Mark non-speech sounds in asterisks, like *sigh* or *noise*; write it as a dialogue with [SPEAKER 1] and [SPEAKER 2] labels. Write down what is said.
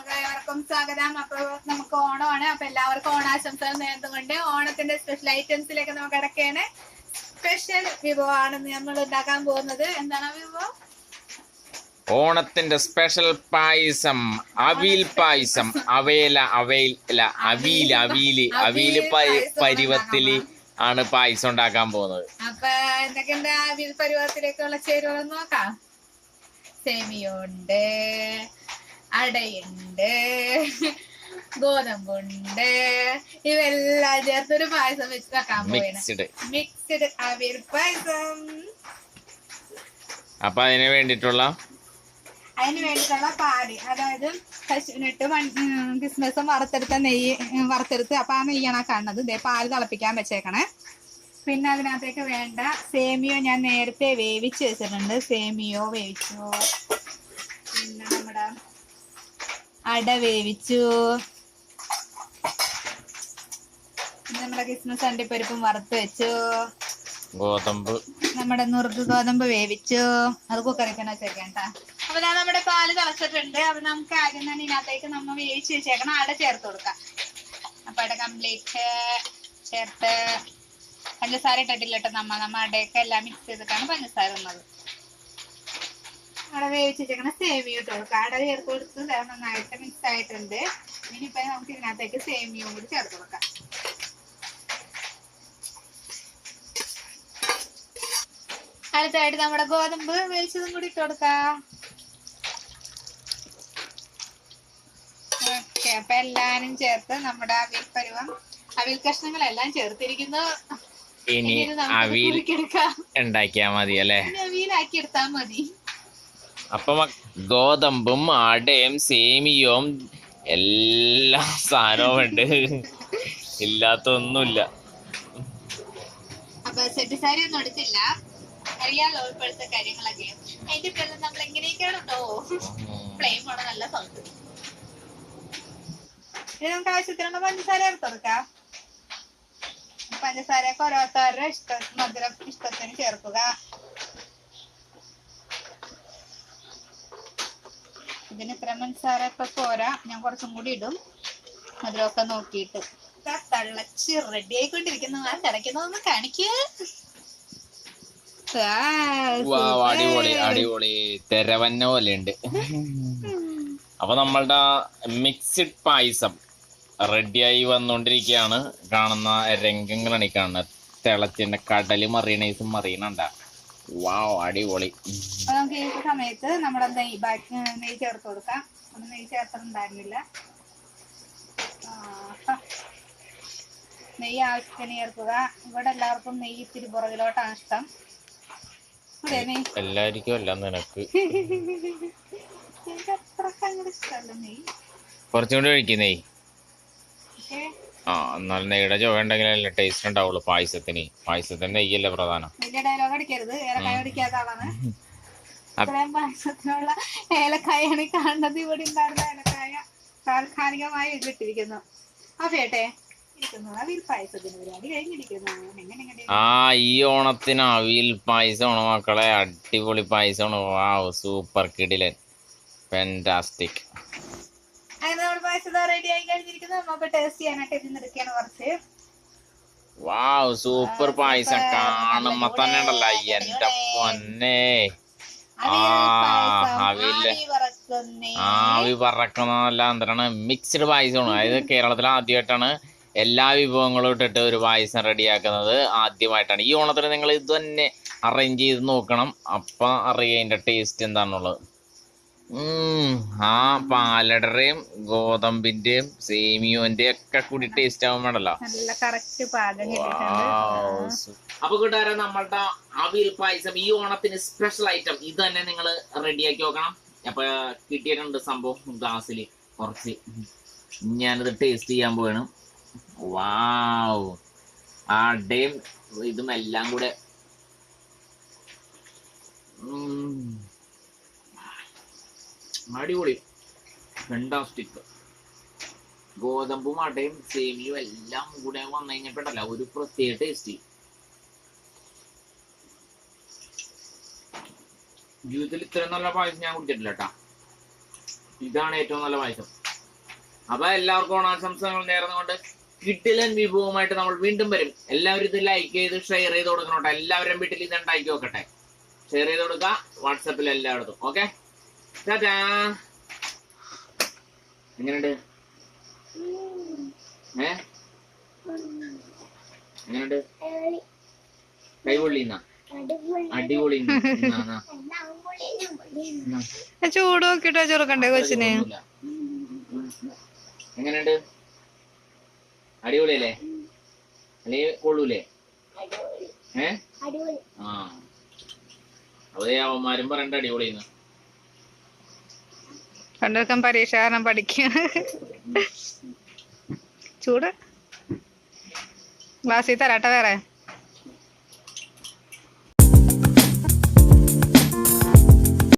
[SPEAKER 1] എല്ലാവർക്കും സ്വാഗതം. അപ്പൊ നമുക്ക് ഓണമാണ്. അപ്പൊ എല്ലാവർക്കും ഓണാശംസകൾ നേർന്നുകൊണ്ട് ഓണത്തിന്റെ സ്പെഷ്യൽ ഐറ്റംസിലേക്ക് നമുക്ക് ഇടയ്ക്കാണ് സ്പെഷ്യൽ വിഭവമാണ് നമ്മൾ ഉണ്ടാക്കാൻ പോകുന്നത്. എന്താണ് വിഭവം?
[SPEAKER 2] ഓണത്തിന്റെ സ്പെഷ്യൽ പായസം അവിൽ പായസം. അവയല അവയിൽ അല്ല അവീൽ അവീൽ അവീൽ പരിവത്തിൽ ആണ് പായസം ഉണ്ടാക്കാൻ പോകുന്നത്.
[SPEAKER 1] അപ്പൊ എന്തൊക്കെയുണ്ട് അവിൽ പരിവത്തിലേക്കുള്ള ചേരുവകൾ നോക്കാം. സെമിയുണ്ട് അടയുണ്ട്. ഗോതമ്പുണ്ട്. ഇവെല്ലാം ചേർത്തൊരു പായസം വെച്ച് വെക്കാൻ പോയത്
[SPEAKER 2] മിക്സ്ഡ്
[SPEAKER 1] അവിർ പായസം.
[SPEAKER 2] അപ്പൊ അതിന് വേണ്ടിട്ടുള്ള
[SPEAKER 1] അതിന് വേണ്ടിയിട്ടുള്ള പാൽ അതായത് പശുവിനിട്ട് ക്രിസ്മസും വറുത്തെടുത്ത നെയ്യ് വറുത്തെടുത്ത് അപ്പൊ ആ നെയ്യാണ് കാണുന്നത്. ഇതേ പാൽ തിളപ്പിക്കാൻ വെച്ചേക്കണേ. പിന്നെ അതിനകത്തേക്ക് വേണ്ട സേമിയോ ഞാൻ നേരത്തെ വേവിച്ച് വെച്ചിട്ടുണ്ട്. സേമിയോ വേവിച്ചു? അട വേവിച്ചു. നമ്മുടെ ക്രിസ്മസ് അണ്ടിപ്പരിപ്പും വറുത്ത് വെച്ചു.
[SPEAKER 2] ഗോതമ്പ്.
[SPEAKER 1] നമ്മുടെ നുറുക്ക് ഗോതമ്പ് വേവിച്ചു. അത് കുക്കറിക്കണ വെച്ചേക്കേണ്ട അപ്പൊ ഞാൻ നമ്മുടെ പാൽ തിളച്ചിട്ടുണ്ട്. അപ്പൊ നമുക്ക് ആദ്യം തന്നെ ഇതിനകത്തേക്ക് നമ്മൾ വേവിച്ച് വെച്ചേക്കണം അട ചേർത്ത് കൊടുക്കാം. അപ്പൊ അട കംപ്ലീറ്റ് ചേർത്ത് പഞ്ചസാര ഇട്ടിട്ടില്ല കേട്ടോ നമ്മ. നമ്മ അടയൊക്കെ എല്ലാം മിക്സ് ചെയ്തിട്ടാണ് പഞ്ചസാര ഇടുന്നത്. അട വേവിച്ചിരിക്കുന്ന സേമിയ ഇട്ട് കൊടുക്കാം അട ചേർത്ത് കൊടുത്ത് നന്നായിട്ട് മിക്സ് ആയിട്ടുണ്ട്. ഇനിയിപ്പോ നമുക്ക് ഇതിനകത്തേക്ക് സേമിയയും കൂടി ചേർത്ത് കൊടുക്കാം. അടുത്തായിട്ട് നമ്മുടെ ഗോതമ്പ് വേവിച്ചതും കൂടി ഇട്ട് കൊടുക്കാം. ഓക്കെ അപ്പൊ എല്ലാരും ചേർത്ത് നമ്മുടെ അവിൽ പരുവം അവിൽ കഷ്ണങ്ങളെല്ലാം ചേർത്തിരിക്കുന്നു.
[SPEAKER 2] ഇനി അവിൽ ഉണ്ടാക്കിയാ മതി അല്ലേ
[SPEAKER 1] അവിയലാക്കി എടുത്താൽ മതി.
[SPEAKER 2] അപ്പൊ ഗോതമ്പും അടയും സേമിയവും എല്ലാ സാധനവും ഉണ്ട്. ഇല്ലാത്തൊന്നുമില്ല.
[SPEAKER 1] അപ്പൊ സെറ്റ് ഒന്നും അറിയാലോ കാര്യങ്ങളൊക്കെ. നമ്മൾ ഫ്ലെയിം ആണ് നല്ല പഞ്ചസാര ചേർത്ത് കൊടുക്കാം. പഞ്ചസാരയൊക്കെ ഓരോരുത്തരുടെ ഇഷ്ട മധുരം ഇഷ്ടത്തിന് ചേർക്കുക. ഇതിന് ഇത്ര പഞ്ചസാര ഇപ്പൊ പോരാ. ഞാൻ കുറച്ചും കൂടി ഇടും. മധുരമൊക്കെ നോക്കിയിട്ട്. തള്ളച്ച് റെഡി ആയിക്കൊണ്ടിരിക്കുന്ന. ആ തിളയ്ക്കുന്നതൊന്ന് കാണിക്കൂ.
[SPEAKER 2] അടിപൊളി. അടിപൊളി. തെരവന്ന പോലെയുണ്ട്. അപ്പൊ നമ്മളുടെ മിക്സിഡ് പായസം റെഡിയായി വന്നുകൊണ്ടിരിക്കുകയാണ് കാണുന്ന രംഗങ്ങളാണ് ഈ കാണുന്നത്. തിളച്ചിന്റെ കടൽ മറിയണേസും മറിയണണ്ട? വാവ് അടിപൊളി.
[SPEAKER 1] അപ്പൊ നമുക്ക് ഈ സമയത്ത് നമ്മുടെ നെയ് ബാക്കി നെയ്യ് ചേർത്ത് കൊടുക്കാം. നമ്മൾ നെയ്യ് ചേർത്തിട്ടുണ്ടായിരുന്നില്ല. നെയ്യ് ആവശ്യത്തിന് ചേർക്കുക ഇവിടെ എല്ലാവർക്കും നെയ്യ് ഇത്തിരി പുറകിലോട്ടാണ് ഇഷ്ടം.
[SPEAKER 2] എല്ലാരിക്കും അല്ല നിനക്ക്. *laughs* കുറച്ചും കൂടി
[SPEAKER 1] പക്ഷേ
[SPEAKER 2] ആ എന്നാൽ നെയ്യുടെ വേണ്ടെങ്കിൽ ടേസ്റ്റ് ഉണ്ടാവുള്ളൂ പായസത്തിന്. പായസത്തിന് നെയ്യല്ലേ പ്രധാനം.
[SPEAKER 1] വലിയ ഡയലോഗ് അടിക്കരുത്. ഏലക്കായ ആളാണ്. ഇത്രയും പായസത്തിനുള്ള ഏലക്കായാണ് കാണുന്നത്. ഇവിടെ ഉണ്ടായിരുന്ന ഏലക്കായ താൽക്കാലികമായി ഇതിട്ടിരിക്കുന്നു അഫേട്ടെ
[SPEAKER 2] ആ ഈ ഓണത്തിന് അവിയൽ പായസമാണ് മക്കളെ? അടിപൊളി പായസമാണ്? വാവ് സൂപ്പർ കിടിലൻ. ഫാന്റാസ്റ്റിക്
[SPEAKER 1] പായസം റെഡി ആയി കഴിഞ്ഞിരിക്കുന്നത്? നമുക്ക് ടേസ്റ്റ് ചെയ്യാനായിട്ട് എടുക്കുകയാണ് കുറച്ച്.
[SPEAKER 2] വാവ് സൂപ്പർ പായസം കാണുമ്പോ തന്നെ ഉണ്ടല്ലോ എന്റെ പൊന്നെ.
[SPEAKER 1] ആവി
[SPEAKER 2] പറക്കുന്നതല്ല എന്താണ്? മിക്സ്ഡ് പായസമാണ്. അതായത് കേരളത്തിൽ ആദ്യമായിട്ടാണ് എല്ലാ വിഭവങ്ങളും ഇട്ടിട്ട് ഒരു പായസം റെഡിയാക്കുന്നത് ആദ്യമായിട്ടാണ്. ഈ ഓണത്തിന് നിങ്ങൾ ഇത് തന്നെ അറേഞ്ച് ചെയ്ത് നോക്കണം. അപ്പം അറിയാം അതിന്റെ ടേസ്റ്റ് എന്താണെന്നുള്ളത് ആ പാലടറയും ഗോതമ്പിന്റെയും സേമിയോന്റെ ഒക്കെ കൂടി ടേസ്റ്റ് ആവും വേണല്ലോ
[SPEAKER 1] നല്ല കറക്റ്റ് പാകം കിട്ടിയിട്ടുണ്ട്.
[SPEAKER 2] അപ്പൊ കൂട്ടുകാരെ നമ്മളുടെ അവിൽ പായസം ഈ ഓണത്തിന് സ്പെഷ്യൽ ഐറ്റം ഇത് തന്നെ നിങ്ങൾ റെഡിയാക്കി നോക്കണം അപ്പൊ കിട്ടിയിട്ടുണ്ട് സംഭവം ഗ്ലാസ്സിൽ കുറച്ച്. ഞാനിത് ടേസ്റ്റ് ചെയ്യാൻ പോവാണ്. വാവ് ആ ഡേം ഇതും എല്ലാം കൂടെ. അടിപൊളി. ഫെൻഡാസ്റ്റിക് ഗോതമ്പും അടയും സേമിയും എല്ലാം കൂടെ വന്നു കഴിഞ്ഞപ്പോഴല്ല ഒരു പ്രത്യേക ടേസ്റ്റ് ജീവിതത്തിൽ ഇത്രയും നല്ല പായസം ഞാൻ കുടിച്ചിട്ടില്ല കേട്ടാ ഇതാണ് ഏറ്റവും നല്ല പായസം. അപ്പൊ എല്ലാവർക്കും ഓണാശംസകൾ നേർന്നുകൊണ്ട് കിട്ടിലൻ വിഭവമായിട്ട് നമ്മൾ വീണ്ടും വരും. എല്ലാവരും ഇത് ലൈക്ക് ചെയ്ത് ഷെയർ ചെയ്ത് കൊടുക്കണം എല്ലാവരും വീട്ടിൽ ഇത് ഉണ്ടാക്കി നോക്കട്ടെ. ഷെയർ ചെയ്ത് കൊടുക്കുക. വാട്സപ്പിൽ എല്ലായിടത്തും. ഓക്കെ ടാറ്റാ. എങ്ങനെയുണ്ട്? ഏ? എങ്ങനെയുണ്ട്? കൈപൊള്ളിന്നാ? അടിപൊളി
[SPEAKER 1] ചൂട് നോക്കിട്ടോ ചെറുക്കണ്ടേ കൊച്ചിനെ.
[SPEAKER 2] എങ്ങനെയുണ്ട്? അടിപൊളിയല്ലേ? അല്ലേ കൊള്ളൂലേ? ഏ? ആ. അതേ അവന്മാരും പറയണ്ട അടിപൊളിന്ന്
[SPEAKER 1] പണ്ടൊക്കെ പരീക്ഷ കാരണം പഠിക്കുക ചൂട്. ക്ലാസ്സിൽ തരാട്ടെ വേറെ.